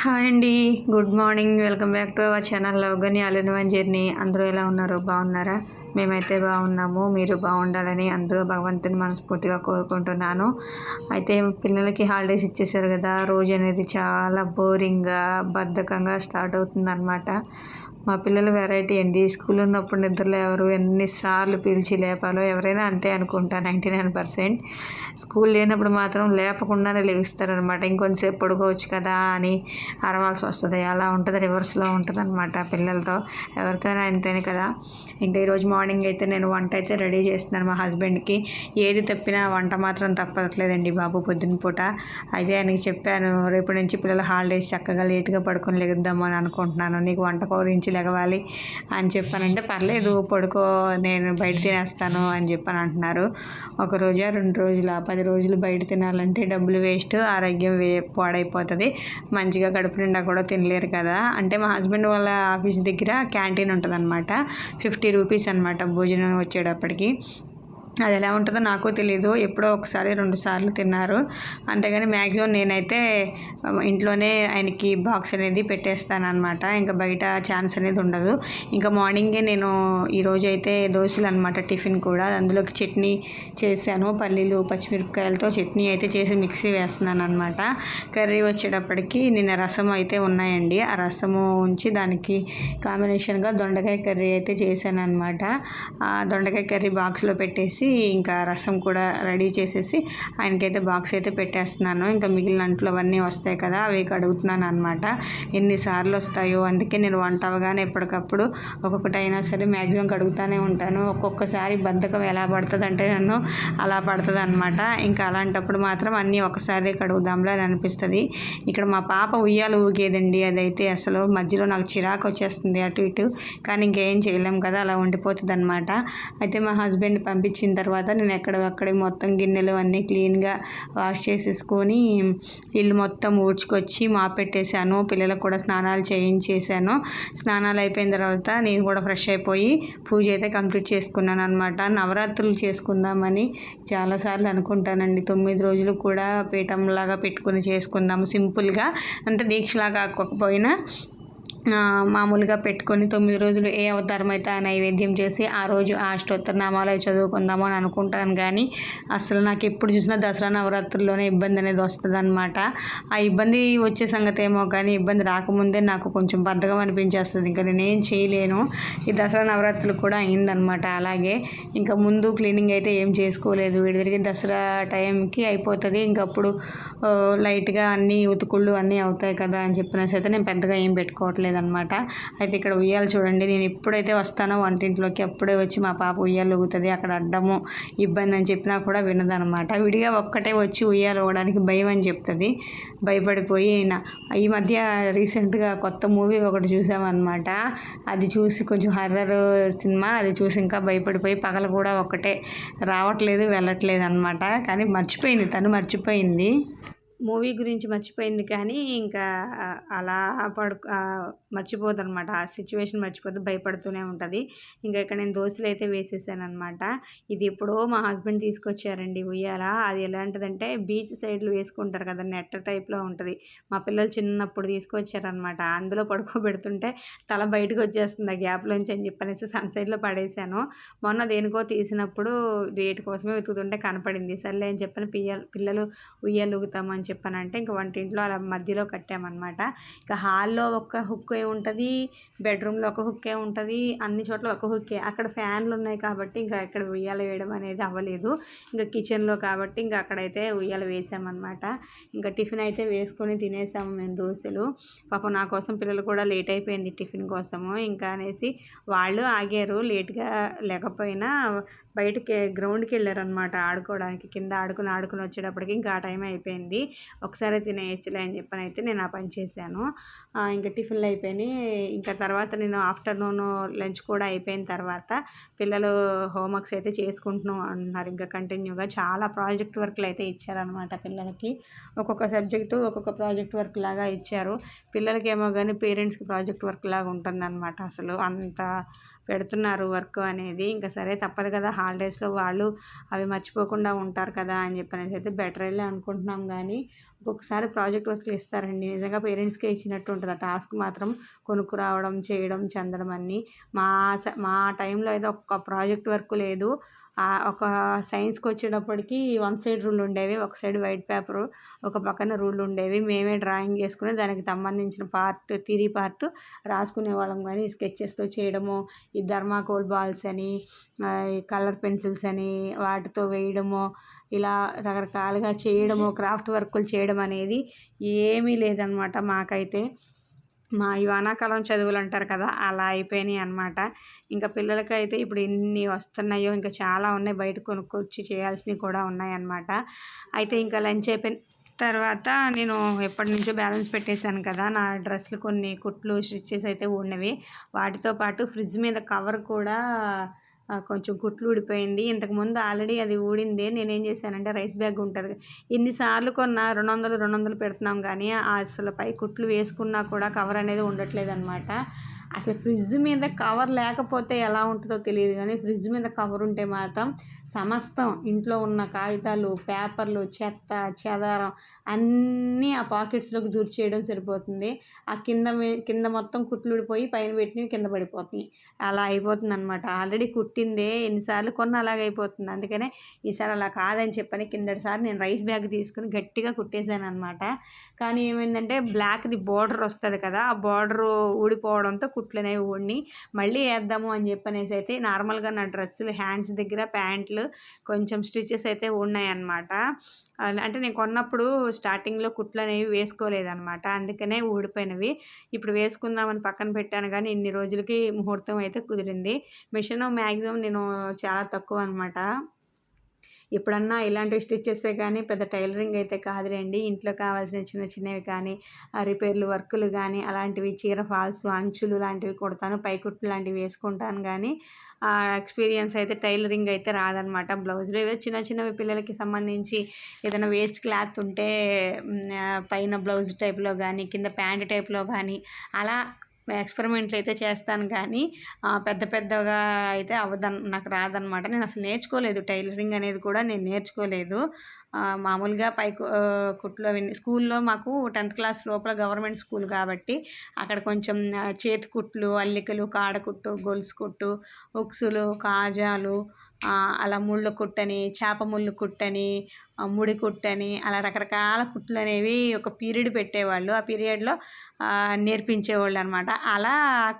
Hi అండి. Good morning. Welcome back to our channel లవ్గని అలెన్ one journey. అందరూ ఎలా ఉన్నారు? బాగున్నారా? మేమైతే బాగున్నాము. మీరు బాగుండాలని అందరూ భగవంతుని మనస్ఫూర్తిగా కోరుకుంటున్నాను. అయితే పిల్లలకి హాలిడేస్ ఇచ్చేసారు కదా. రోజు అనేది చాలా బోరింగ్గా బద్ధకంగా స్టార్ట్ అవుతుంది మా పిల్లలు వెరైటీ అండి స్కూల్ ఉన్నప్పుడు నిద్రలో ఎవరు ఎన్నిసార్లు పిలిచి లేపాలో ఎవరైనా అంతే అనుకుంటా నైంటీ నైన్ పర్సెంట్ స్కూల్ లేనప్పుడు మాత్రం లేపకుండానే లేస్తారనమాట ఇంకొంచెంసేపు పడుకోవచ్చు కదా అని అరవాల్సి వస్తుంది. అలా ఉంటుంది రివర్స్లో ఉంటుంది అనమాట పిల్లలతో. ఎవరితోనే అంతేనే కదా. ఇంకా ఈరోజు మార్నింగ్ అయితే నేను వంట అయితే రెడీ చేస్తున్నాను మా హస్బెండ్కి ఏది తప్పినా వంట మాత్రం తప్పట్లేదండి బాబు పొద్దున పూట. అయితే ఆయనకి చెప్పాను రేపటి నుంచి పిల్లల హాలిడేస్ చక్కగా లేట్గా పడుకొని లెగుద్దాము అని అనుకుంటున్నాను. నీకు వంట గురించి లెగవాలి అని చెప్పానంటే పర్లేదు పడుకో నేను బయట తినేస్తాను అని చెప్పని అంటున్నారు. ఒక రోజా రెండు రోజుల? పది రోజులు బయట తినాలంటే డబ్బులు వేస్ట్ ఆరోగ్యం వే పాడైపోతుంది. మంచిగా కడుపు నిండా కూడా తినలేరు కదా. అంటే మా హస్బెండ్ వాళ్ళ ఆఫీస్ దగ్గర క్యాంటీన్ ఉంటుంది అనమాట ఫిఫ్టీ రూపీస్ అనమాట భోజనం వచ్చేటప్పటికి. అది ఎలా ఉంటుందో నాకు తెలియదు ఎప్పుడో ఒకసారి రెండు సార్లు తిన్నారు. అంతేగాని మ్యాక్సిమం నేనైతే ఇంట్లోనే ఆయనకి బాక్స్ అనేది పెట్టేస్తానమాట ఇంకా బయట ఛాన్స్ అనేది ఉండదు. ఇంకా మార్నింగే నేను ఈరోజు అయితే దోశలు అనమాట టిఫిన్ కూడా. అందులోకి చట్నీ చేశాను. పల్లీలు పచ్చిమిరపకాయలతో చట్నీ అయితే చేసి మిక్సీ వేస్తున్నాను అనమాట కర్రీ వచ్చేటప్పటికి నిన్న రసం అయితే ఉన్నాయండి. ఆ రసము ఉంచి దానికి కాంబినేషన్గా దొండకాయ కర్రీ అయితే చేశాను అనమాట ఆ దొండకాయ కర్రీ బాక్స్లో పెట్టేసి ఇంకా రసం కూడా రెడీ చేసేసి ఆయనకైతే బాక్స్ అయితే పెట్టేస్తున్నాను. ఇంకా మిగిలిన అంట్లు అవన్నీ వస్తాయి కదా అవి కడుగుతున్నాను అనమాట ఎన్నిసార్లు వస్తాయో అందుకే నేను వంట అవగానే ఎప్పటికప్పుడు ఒక్కొక్కటి అయినా సరే మ్యాక్సిమం కడుగుతూనే ఉంటాను. ఒక్కొక్కసారి బద్ధకం ఎలా పడుతుంది అంటే నన్ను అలా పడుతుంది అనమాట ఇంకా అలాంటప్పుడు మాత్రం అన్నీ ఒకసారి కడుగుదాంలే అని అనిపిస్తుంది. ఇక్కడ మా పాప ఉయ్యాలు ఊగేదండి అదైతే అసలు. మధ్యలో నాకు చిరాకు వచ్చేస్తుంది అటు ఇటు. కానీ ఇంకేం చేయలేం కదా అలా ఉండిపోతుంది అనమాట అయితే మా హస్బెండ్ పంపించిన తర్వాత నేను ఎక్కడక్కడ మొత్తం గిన్నెలు అన్నీ క్లీన్గా వాష్ చేసేసుకొని ఇల్లు మొత్తం ఊడ్చుకొచ్చి మా పెట్టేశాను. పిల్లలకు కూడా స్నానాలు చేయించేసాను స్నానాలు అయిపోయిన తర్వాత నేను కూడా ఫ్రెష్ అయిపోయి పూజ అయితే కంప్లీట్ చేసుకున్నాను అనమాట నవరాత్రులు చేసుకుందామని చాలాసార్లు అనుకుంటానండి. తొమ్మిది రోజులు కూడా పీఠంలాగా పెట్టుకుని చేసుకుందాము సింపుల్గా అంటే దీక్షలా కాకపోయినా మామూలుగా పెట్టుకొని తొమ్మిది రోజులు ఏ అవతారం అయితే ఆ నైవేద్యం చేసి ఆ రోజు ఆ అష్టోత్తరనామాలు చదువుకుందాము అని అనుకుంటాను కానీ అసలు నాకు ఎప్పుడు చూసినా దసరా నవరాత్రుల్లోనే ఇబ్బంది అనేది వస్తుంది అనమాట ఆ ఇబ్బంది వచ్చే సంగతి ఏమో కానీ ఇబ్బంది రాకముందే నాకు కొంచెం బద్ధకం అనిపించేస్తుంది. ఇంకా నేనేం చేయలేను. ఈ దసరా నవరాత్రులు కూడా అయిందనమాట అలాగే ఇంకా ముందు క్లీనింగ్ అయితే ఏం చేసుకోలేదు. విడిదిరిగి దసరా టైంకి అయిపోతుంది. ఇంకప్పుడు లైట్గా అన్నీ ఉతుకుళ్ళు అన్నీ అవుతాయి కదా అని చెప్పిన అయితే నేను పెద్దగా ఏం పెట్టుకోవట్లేదు. అనమాట అయితే ఇక్కడ ఉయ్యాలు చూడండి. నేను ఎప్పుడైతే వస్తానో వంటింట్లోకి అప్పుడే వచ్చి మా పాప ఉయ్యాలు ఊగుతుంది. అక్కడ అడ్డము ఇబ్బంది అని చెప్పినా కూడా వినదనమాట. విడిగా ఒక్కటే వచ్చి ఉయ్యాలు ఊగడానికి భయం అని చెప్తుంది. భయపడిపోయి ఈ మధ్య రీసెంట్గా కొత్త మూవీ ఒకటి చూసామన్నమాట అది చూసి కొంచెం హర్రర్ సినిమా. అది చూసి ఇంకా భయపడిపోయి పగలు కూడా ఒక్కటే. రావట్లేదు వెళ్ళట్లేదు అనమాట కానీ మర్చిపోయింది. తను మర్చిపోయింది. మూవీ గురించి మర్చిపోయింది కానీ ఇంకా అలా పడు మర్చిపోదు అనమాట ఆ సిచ్యువేషన్ మర్చిపోతే భయపడుతూనే ఉంటుంది. ఇంకా ఇక్కడ నేను దోశలు అయితే వేసేసాను అనమాట ఇది ఎప్పుడో మా హస్బెండ్ తీసుకొచ్చారండి ఉయ్యాల. అది ఎలాంటిదంటే బీచ్ సైడ్లు వేసుకుంటారు కదా నెట్ టైప్లో ఉంటుంది. మా పిల్లలు చిన్నప్పుడు తీసుకొచ్చారనమాట అందులో పడుకోబెడుతుంటే తల బయటకు వచ్చేస్తుంది ఆ గ్యాప్లోంచి అని చెప్పనేసి సన్ సైడ్లో పడేసాను. మొన్న దేనికో తీసినప్పుడు వేటి కోసమే వెతుకుతుంటే కనపడింది. సర్లే అని చెప్పని పిల్లలు పిల్లలు ఉయ్యాలు ఊగుతామని చెప్పానంటే ఇంకా వంటింట్లో అలా మధ్యలో కట్టామన్నమాట. ఇంకా హాల్లో ఒక హుక్కే ఉంటుంది బెడ్రూమ్లో ఒక హుక్కే ఉంటుంది అన్ని చోట్ల ఒక హుక్కే. అక్కడ ఫ్యాన్లు ఉన్నాయి కాబట్టి ఇంకా ఇక్కడ ఉయ్యాల వేయడం అనేది అవ్వలేదు. ఇంకా కిచెన్లో కాబట్టి ఇంకా అక్కడైతే ఉయ్యాల వేసామన్నమాట. ఇంకా టిఫిన్ అయితే వేసుకొని తినేసాము మేము దోశలు. పాపం నా కోసం పిల్లలు కూడా లేట్ అయిపోయింది టిఫిన్ కోసము. ఇంకా అనేసి వాళ్ళు ఆగారు లేట్గా లేకపోయినా బయటకి గ్రౌండ్కి వెళ్ళారనమాట ఆడుకోవడానికి. కింద ఆడుకుని ఆడుకుని వచ్చేటప్పటికి ఇంకా ఆ టైం అయిపోయింది. ఒకసారి తినేయచ్చులే అని చెప్పని అయితే నేను ఆ పని చేశాను. ఇంకా టిఫిన్లు అయిపోయినాయి. ఇంకా తర్వాత నేను ఆఫ్టర్నూన్ లంచ్ కూడా అయిపోయిన తర్వాత పిల్లలు హోంవర్క్స్ అయితే చేసుకుంటున్నాం అన్నారు. ఇంకా కంటిన్యూగా చాలా ప్రాజెక్ట్ వర్క్లు అయితే ఇచ్చారనమాట పిల్లలకి. ఒక్కొక్క సబ్జెక్టు ఒక్కొక్క ప్రాజెక్ట్ వర్క్ లాగా ఇచ్చారు. పిల్లలకి ఏమో కానీ పేరెంట్స్కి ప్రాజెక్ట్ వర్క్ లాగా ఉంటుందన్నమాట అసలు అంత పెడుతున్నారు వర్క్ అనేది. ఇంకా సరే తప్పదు కదా హాలిడేస్లో వాళ్ళు అవి మర్చిపోకుండా ఉంటారు కదా అని చెప్పనేసి అయితే బెటర్ వెళ్ళి అనుకుంటున్నాం. కానీ ఒక్కొక్కసారి ప్రాజెక్ట్ వర్క్లు ఇస్తారండి నిజంగా పేరెంట్స్కే ఇచ్చినట్టు ఉంటుంది. ఆ టాస్క్ మాత్రం కొనుక్కురావడం చేయడం చెందడం అన్నీ. మా మా టైంలో అయితే ఒక్క ప్రాజెక్ట్ వర్క్ లేదు. ఒక సైన్స్కి వచ్చేటప్పటికి వన్ సైడ్ రూల్ ఉండేవి. ఒక సైడ్ వైట్ పేపర్ ఒక పక్కన రూల్ ఉండేవి. మేమే డ్రాయింగ్ చేసుకుని దానికి సంబంధించిన పార్ట్ థిరీ పార్ట్ రాసుకునే వాళ్ళం. కానీ స్కెచెస్తో చేయడము ఈ ధర్మాకోల్ బాల్స్ అని కలర్ పెన్సిల్స్ అని వాటితో వేయడము ఇలా రకరకాలుగా చేయడము క్రాఫ్ట్ వర్కులు చేయడం అనేది ఏమీ లేదనమాట మాకైతే. మా ఈ వానాకాలం చదువులు అంటారు కదా అలా అయిపోయినాయి అనమాట ఇంకా పిల్లలకైతే ఇప్పుడు ఎన్ని వస్తున్నాయో ఇంకా చాలా ఉన్నాయి బయట కొనుక్కొచ్చి చేయాల్సినవి కూడా ఉన్నాయన్నమాట అయితే ఇంకా లంచ్ అయిపోయిన తర్వాత నేను ఎప్పటి నుంచో బ్యాలెన్స్ పెట్టేశాను కదా నా డ్రెస్సులు కొన్ని కుట్లు స్టిచ్చెస్ అయితే ఉన్నవి. వాటితో పాటు ఫ్రిడ్జ్ మీద కవర్ కూడా కొంచెం కుట్లు ఊడిపోయింది. ఇంతకుముందు ఆల్రెడీ అది ఊడింది. నేనేం చేశానంటే రైస్ బ్యాగ్ ఉంటుంది. ఎన్నిసార్లు కొన్నా రెండు వందలు రెండు వందలు పెడుతున్నాం కానీ అసలు పై కుట్లు వేసుకున్నా కూడా కవర్ అనేది ఉండట్లేదు అనమాట అసలు ఫ్రిడ్జ్ మీద కవర్ లేకపోతే ఎలా ఉంటుందో తెలియదు కానీ ఫ్రిడ్జ్ మీద కవర్ ఉంటే మాత్రం సమస్తం ఇంట్లో ఉన్న కాగితాలు పేపర్లు చెత్త చెదారం అన్నీ ఆ పాకెట్స్లోకి దూర్చేయడం సరిపోతుంది. ఆ కింద కింద మొత్తం కుట్లుడిపోయి పైన పెట్టినవి కింద పడిపోతున్నాయి. అలా అయిపోతుంది అనమాట ఆల్రెడీ కుట్టిందే ఎన్నిసార్లు కొన్న అలాగ అయిపోతుంది. అందుకనే ఈసారి అలా కాదని చెప్పని కిందటిసారి నేను రైస్ బ్యాగ్ తీసుకుని గట్టిగా కుట్టేశాను అనమాట కానీ ఏమైందంటే బ్లాక్ది బార్డర్ వస్తుంది కదా ఆ బార్డర్ ఊడిపోవడంతో కుట్లు అనేవి ఊడిని. మళ్ళీ వేద్దాము అని చెప్పనేసి అయితే నార్మల్గా నా డ్రెస్సులు హ్యాండ్స్ దగ్గర ప్యాంట్లు కొంచెం స్టిచెస్ అయితే ఉన్నాయన్నమాట అంటే నేను కొన్నప్పుడు స్టార్టింగ్లో కుట్లు అనేవి వేసుకోలేదన్నమాట. అందుకనే ఊడిపోయినవి. ఇప్పుడు వేసుకుందామని పక్కన పెట్టాను కానీ ఇన్ని రోజులకి ముహూర్తం అయితే కుదిరింది. మిషన్ మ్యాక్సిమం నేను చాలా తక్కువ అనమాట ఎప్పుడన్నా ఇలాంటివి స్టిచ్చెసే కానీ పెద్ద టైలరింగ్ అయితే కాదులేండి. ఇంట్లో కావాల్సిన చిన్న చిన్నవి కానీ రిపేర్లు వర్కులు కానీ అలాంటివి చీర ఫాల్స్ అంచులు లాంటివి కుడతాను. పైకుట్లు లాంటివి వేసుకుంటాను కానీ ఎక్స్పీరియన్స్ అయితే టైలరింగ్ అయితే రాదనమాట. బ్లౌజులు ఏదో చిన్న చిన్నవి పిల్లలకి సంబంధించి ఏదైనా వేస్ట్ క్లాత్ ఉంటే పైన బ్లౌజ్ టైప్లో కానీ కింద ప్యాంట్ టైప్లో కానీ అలా ఎక్స్పెరిమెంట్లు అయితే చేస్తాను కానీ పెద్ద పెద్దగా అయితే అవ్వదన్ నాకు రాదనమాట. నేను అసలు నేర్చుకోలేదు. టైలరింగ్ అనేది కూడా నేను నేర్చుకోలేదు. మామూలుగా పై కుట్లు అవి స్కూల్లో మాకు టెన్త్ క్లాస్ లోపల గవర్నమెంట్ స్కూల్ కాబట్టి అక్కడ కొంచెం చేతి కుట్లు అల్లికలు కాడకుట్టు గొలుసు కుట్టు ఉక్సులు కాజాలు అలా ముళ్ళ కుట్టని చేప ముళ్ళు కుట్టని ముడి కుట్టని అలా రకరకాల కుట్లు అనేవి ఒక పీరియడ్ పెట్టేవాళ్ళు. ఆ పీరియడ్లో నేర్పించేవాళ్ళు అనమాట అలా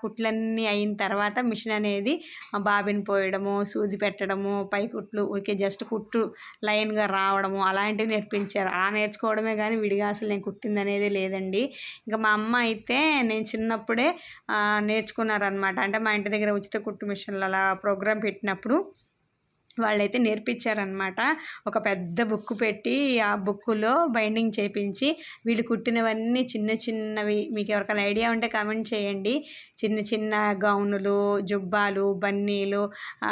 కుట్లన్నీ అయిన తర్వాత మిషన్ అనేది బాబిన్ పోయడము సూది పెట్టడము పై కుట్లు ఊరికే జస్ట్ కుట్టు లైన్గా రావడము అలాంటివి నేర్పించారు. అలా నేర్చుకోవడమే కానీ విడిగా అసలు నేను కుట్టింది అనేది లేదండి. ఇంకా మా అమ్మ అయితే నేను చిన్నప్పుడే నేర్చుకున్నారనమాట. అంటే మా ఇంటి దగ్గర ఉచిత కుట్టు మిషన్లు అలా ప్రోగ్రాం పెట్టినప్పుడు వాళ్ళైతే నేర్పించారనమాట ఒక పెద్ద బుక్ పెట్టి ఆ బుక్కులో బైండింగ్ చేయించి వీళ్ళు కుట్టినవన్నీ చిన్న చిన్నవి. మీకు ఎవరికైనా ఐడియా ఉంటే కామెంట్ చేయండి. చిన్న చిన్న గౌనులు జుబ్బాలు బన్నీలు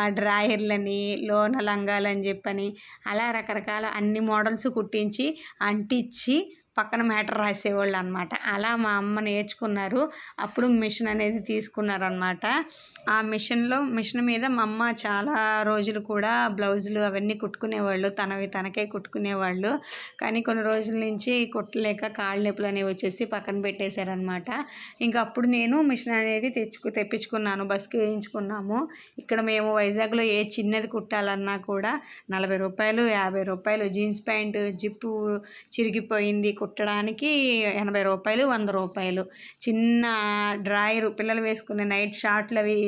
డ్రాయర్లని లోన లంగాలు అని చెప్పని అలా రకరకాల అన్ని మోడల్స్ కుట్టించి అంటించి పక్కన మ్యాటర్ రాసేవాళ్ళు అనమాట అలా మా అమ్మ నేర్చుకున్నారు. అప్పుడు మిషన్ అనేది తీసుకున్నారనమాట. ఆ మిషన్లో మిషన్ మీద మా అమ్మ చాలా రోజులు కూడా బ్లౌజులు అవన్నీ కుట్టుకునేవాళ్ళు. తనవి తనకే కుట్టుకునేవాళ్ళు. కానీ కొన్ని రోజుల నుంచి కుట్టలేక కాళ్ళ నొప్పులు అనేవి వచ్చేసి పక్కన పెట్టేశారనమాట. ఇంకా అప్పుడు నేను మిషన్ అనేది తెచ్చుకు తెప్పించుకున్నాను. బస్కి వేయించుకున్నాము. ఇక్కడ మేము వైజాగ్లో ఏ చిన్నది కుట్టాలన్నా కూడా నలభై రూపాయలు యాభై రూపాయలు జీన్స్ ప్యాంటు జిప్పు చిరిగిపోయింది కుట్టడానికి ఎనభై రూపాయలు వంద రూపాయలు. చిన్న డ్రాయరు పిల్లలు వేసుకునే నైట్ షార్ట్లు అవి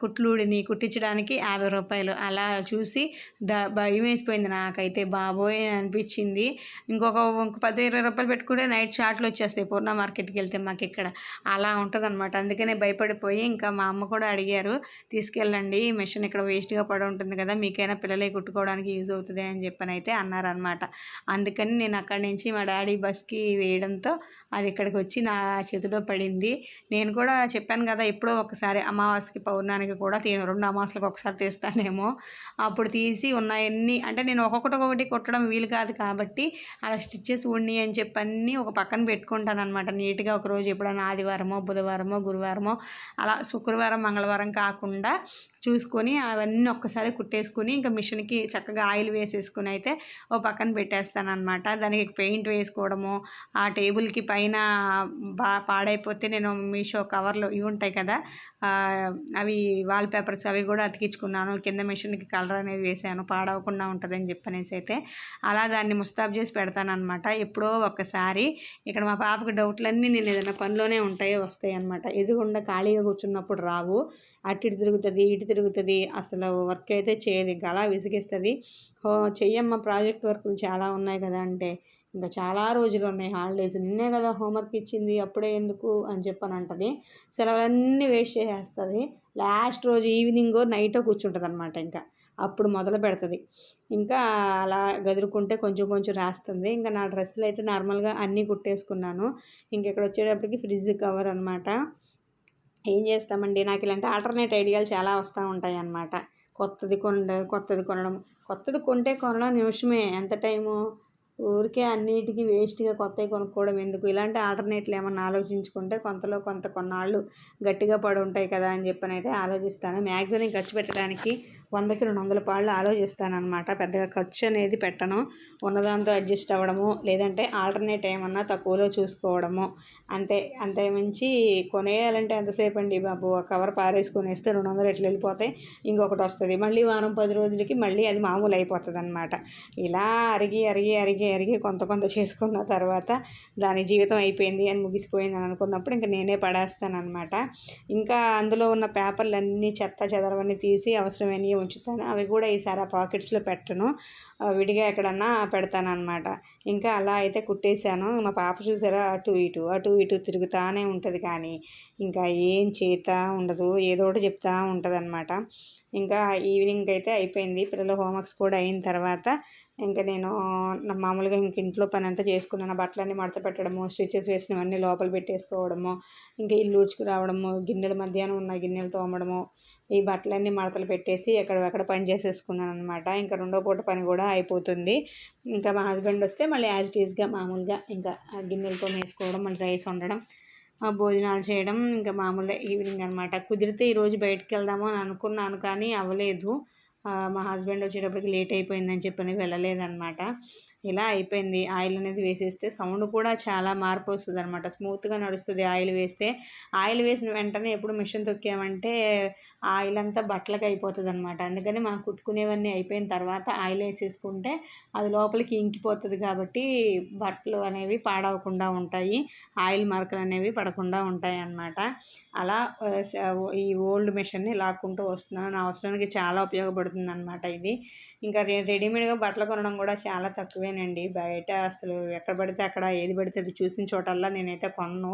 కుట్లుడిని కుట్టించడానికి యాభై రూపాయలు. అలా చూసి ద భయం వేసిపోయింది నాకైతే. బాబోయ్ అనిపించింది. ఇంకొక ఇంక పది ఇరవై రూపాయలు పెట్టుకుంటే నైట్ షార్ట్లు వచ్చేస్తాయి. పూర్ణ మార్కెట్కి వెళ్తే మాకు ఇక్కడ. అలా ఉంటుంది అనమాట అందుకనే భయపడిపోయి ఇంకా మా అమ్మ కూడా అడిగారు తీసుకెళ్ళండి మిషన్ ఇక్కడ వేస్ట్గా పడి ఉంటుంది కదా మీకైనా పిల్లలే కుట్టుకోవడానికి యూజ్ అవుతుంది అని చెప్పని అయితే అన్నారనమాట అందుకని నేను అక్కడి నుంచి మా డాడీ బస్కి వేయడంతో అది ఇక్కడికి వచ్చి నా చేతిలో పడింది. నేను కూడా చెప్పాను కదా ఎప్పుడో ఒకసారి అమావాస్యకి పౌర్ణానికి కూడా తీను రెండు అమావాస్యలకు ఒకసారి తీస్తానేమో. అప్పుడు తీసి ఉన్నాయన్నీ అంటే నేను ఒక్కొక్కటి ఒక్కొక్కటి కుట్టడం వీలు కాదు కాబట్టి అలా స్టిచ్చెస్ ఉండి అని చెప్పి అన్నీ ఒక పక్కన పెట్టుకుంటాను అనమాట నీట్గా ఒకరోజు ఎప్పుడైనా ఆదివారమో బుధవారమో గురువారమో అలా శుక్రవారం మంగళవారం కాకుండా చూసుకొని అవన్నీ ఒక్కసారి కుట్టేసుకుని ఇంకా మిషన్కి చక్కగా ఆయిల్ వేసేసుకుని అయితే ఓ పక్కన పెట్టేస్తాను అనమాట దానికి పెయింట్ వేసుకోవడం వేసుకోవడము ఆ టేబుల్కి పైన బా పాడైపోతే నేను మీషో కవర్లు ఇవి ఉంటాయి కదా అవి వాల్ పేపర్స్ అవి కూడా అతికించుకున్నాను. కింద మిషన్కి కలర్ అనేది వేసాను. పాడవకుండా ఉంటుందని చెప్పనేసి అయితే అలా దాన్ని ముస్తాబ్ చేసి పెడతాను అనమాట ఎప్పుడో ఒక్కసారి ఇక్కడ మా పాపకి డౌట్లన్నీ నేను ఏదైనా పనిలోనే ఉంటాయి వస్తాయి అనమాట ఎదురుకుండా ఖాళీగా కూర్చున్నప్పుడు రావు. అటు ఇటు తిరుగుతుంది ఇటు తిరుగుతుంది. అసలు వర్క్ అయితే చేయదు. ఇంకా అలా విసిగిస్తుంది. హో చెయ్యమ్మ ప్రాజెక్ట్ వర్కులు చాలా ఉన్నాయి కదా అంటే ఇంకా చాలా రోజులు ఉన్నాయి హాలిడేస్. నిన్నే కదా హోంవర్క్ ఇచ్చింది అప్పుడే ఎందుకు అని చెప్పని అంటది సెలవులన్నీ వేస్ట్ చేసేస్తుంది. లాస్ట్ రోజు ఈవినింగ్ నైట్ కూర్చుంటుంది అనమాట ఇంకా. అప్పుడు మొదలు పెడుతుంది. ఇంకా అలా గదురుకుంటే కొంచెం కొంచెం రాస్తుంది. ఇంకా నా డ్రెస్సులు అయితే నార్మల్గా అన్నీ కుట్టేసుకున్నాను. ఇంక ఇక్కడ వచ్చేటప్పటికి ఫ్రిడ్జ్ కవర్ అనమాట ఏం చేస్తామండి? నాకు ఇలాంటి ఆల్టర్నేట్ ఐడియాలు చాలా వస్తూ ఉంటాయి అన్నమాట. కొత్తది కొనడం కొత్తది కొనడం. కొత్తది కొంటే కొనడం నిమిషమే. ఎంత టైము? ఊరికే అన్నిటికీ వేస్ట్గా కొత్తవి కొనుక్కోవడం ఎందుకు? ఇలాంటి ఆల్టర్నేట్లు ఏమన్నా ఆలోచించుకుంటే కొంతలో కొంత కొన్నాళ్ళు గట్టిగా పడి ఉంటాయి కదా అని చెప్పని అయితే ఆలోచిస్తాను. మ్యాక్సిమం ఖర్చు పెట్టడానికి వందకి రెండు వందల పాళ్ళు ఆలోచిస్తాను అనమాట పెద్దగా ఖర్చు అనేది పెట్టను. ఉన్నదాంతో అడ్జస్ట్ అవ్వడము లేదంటే ఆల్టర్నేట్ ఏమన్నా తక్కువలో చూసుకోవడము. అంతే అంతే మించి కొనేయాలంటే ఎంతసేపు అండి బాబు? ఆ కవర్ పారేసుకొని వేస్తే రెండు వందలు ఎట్లా వెళ్ళిపోతాయి? ఇంకొకటి వస్తుంది. మళ్ళీ వారం పది రోజులకి మళ్ళీ అది మామూలు అయిపోతుంది అనమాట ఇలా అరిగి అరిగి అరిగి ఎరిగి కొంత కొంత చేసుకున్న తర్వాత దాని జీవితం అయిపోయింది అని ముగిసిపోయింది అని అనుకున్నప్పుడు ఇంకా నేనే పడేస్తాను అనమాట ఇంకా అందులో ఉన్న పేపర్లు అన్నీ చెత్త చెదరవన్నీ తీసి అవసరమైనవి ఉంచుతాను. అవి కూడా ఈసారి ఆ పాకెట్స్లో పెట్టను. విడిగా ఎక్కడన్నా పెడతాను అనమాట ఇంకా అలా అయితే కుట్టేశాను. మా పాప చూసారా? అటు ఇటు అటు ఇటు తిరుగుతానే ఉంటుంది కానీ ఇంకా ఏం చేత ఉండదు. ఏదో ఒకటి చెప్తా ఉంటుంది అనమాట ఇంకా ఈవినింగ్ అయితే అయిపోయింది. పిల్లల హోంవర్క్స్ కూడా అయిన తర్వాత ఇంకా నేను నా మామూలుగా ఇంక ఇంట్లో పని అంతా చేసుకున్నాను బట్టలన్నీ మడత పెట్టడము స్టిచెస్ వేసినవన్నీ లోపల పెట్టేసుకోవడము ఇంకా ఇల్లు ఊడ్చుకు రావడము గిన్నెలు మధ్యాహ్నం ఉన్న గిన్నెలు తోమడము ఈ బట్టలన్నీ మడతలు పెట్టేసి ఎక్కడెక్కడ పని చేసేసుకున్నాను అనమాట ఇంకా రెండో పూట పని కూడా అయిపోతుంది. ఇంకా మా హస్బెండ్ వస్తే మళ్ళీ యాజ్ ఇట్ మామూలుగా ఇంకా గిన్నెలతో వేసుకోవడం మళ్ళీ రైస్ వండడం ఆ భోజనాలు చేయడం ఇంకా మామూలుగా ఈవినింగ్ అనమాట కుదిరితే ఈరోజు బయటికి వెళ్దాము అని అనుకున్నాను కానీ అవ్వలేదు. మా హస్బెండ్ వచ్చేటప్పటికి లేట్ అయిపోయిందని చెప్పని వెళ్ళలేదన్నమాట. ఇలా అయిపోయింది. ఆయిల్ అనేది వేసేస్తే సౌండ్ కూడా చాలా మార్పు వస్తుంది అనమాట స్మూత్గా నడుస్తుంది ఆయిల్ వేస్తే. ఆయిల్ వేసిన వెంటనే ఎప్పుడు మిషన్ తొక్కామంటే ఆయిల్ అంతా బట్టలకు అయిపోతుంది అనమాట అందుకని మనం కుట్టుకునేవన్నీ అయిపోయిన తర్వాత ఆయిల్ వేసేసుకుంటే అది లోపలికి ఇంకిపోతుంది కాబట్టి బట్టలు అనేవి పాడవకుండా ఉంటాయి. ఆయిల్ మరకలు అనేవి పడకుండా ఉంటాయి అన్నమాట అలా ఈ ఓల్డ్ మిషన్ని లాక్కుంటూ వస్తున్నాను. నా అవసరానికి చాలా ఉపయోగపడుతుంది అనమాట ఇది. ఇంకా రె రెడీమేడ్గా బట్టలు కొనడం కూడా చాలా తక్కువే. తక్కువేనండి బయట అసలు ఎక్కడ పడితే అక్కడ ఏది పడితే అది చూసిన చోటల్లా నేనైతే కొనను.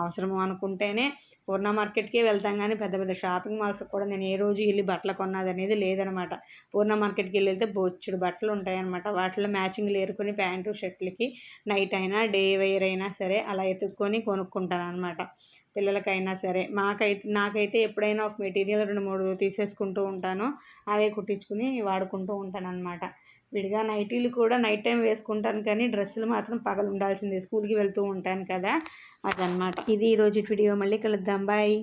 అవసరము అనుకుంటేనే పూర్ణ మార్కెట్కే వెళ్తాం కానీ పెద్ద పెద్ద షాపింగ్ మాల్స్ కూడా నేను ఏ రోజు వెళ్ళి బట్టలు కొన్నది అనేది లేదనమాట. పూర్ణ మార్కెట్కి వెళ్ళి వెళ్తే బొచ్చుడు బట్టలు ఉంటాయన్నమాట వాటిలో మ్యాచింగ్లు ఏరుకొని ప్యాంటు షర్ట్లకి నైట్ అయినా డే వేర్ అయినా సరే అలా ఎత్తుక్కొని కొనుక్కుంటాను అనమాట పిల్లలకైనా సరే. మాకైతే నాకైతే ఎప్పుడైనా ఒక మెటీరియల్ రెండు మూడు తీసేసుకుంటూ ఉంటాను. అవే కుట్టించుకుని వాడుకుంటూ ఉంటాను అనమాట విడిగా నైటీలు కూడా నైట్ టైం వేసుకుంటాను కానీ డ్రెస్సులు మాత్రం పగలు ఉండాల్సిందే. స్కూల్కి వెళ్తూ ఉంటాను కదా. అదనమాట ఇది ఈరోజు వీడియో. మళ్ళీ కలుద్దాం. బాయ్.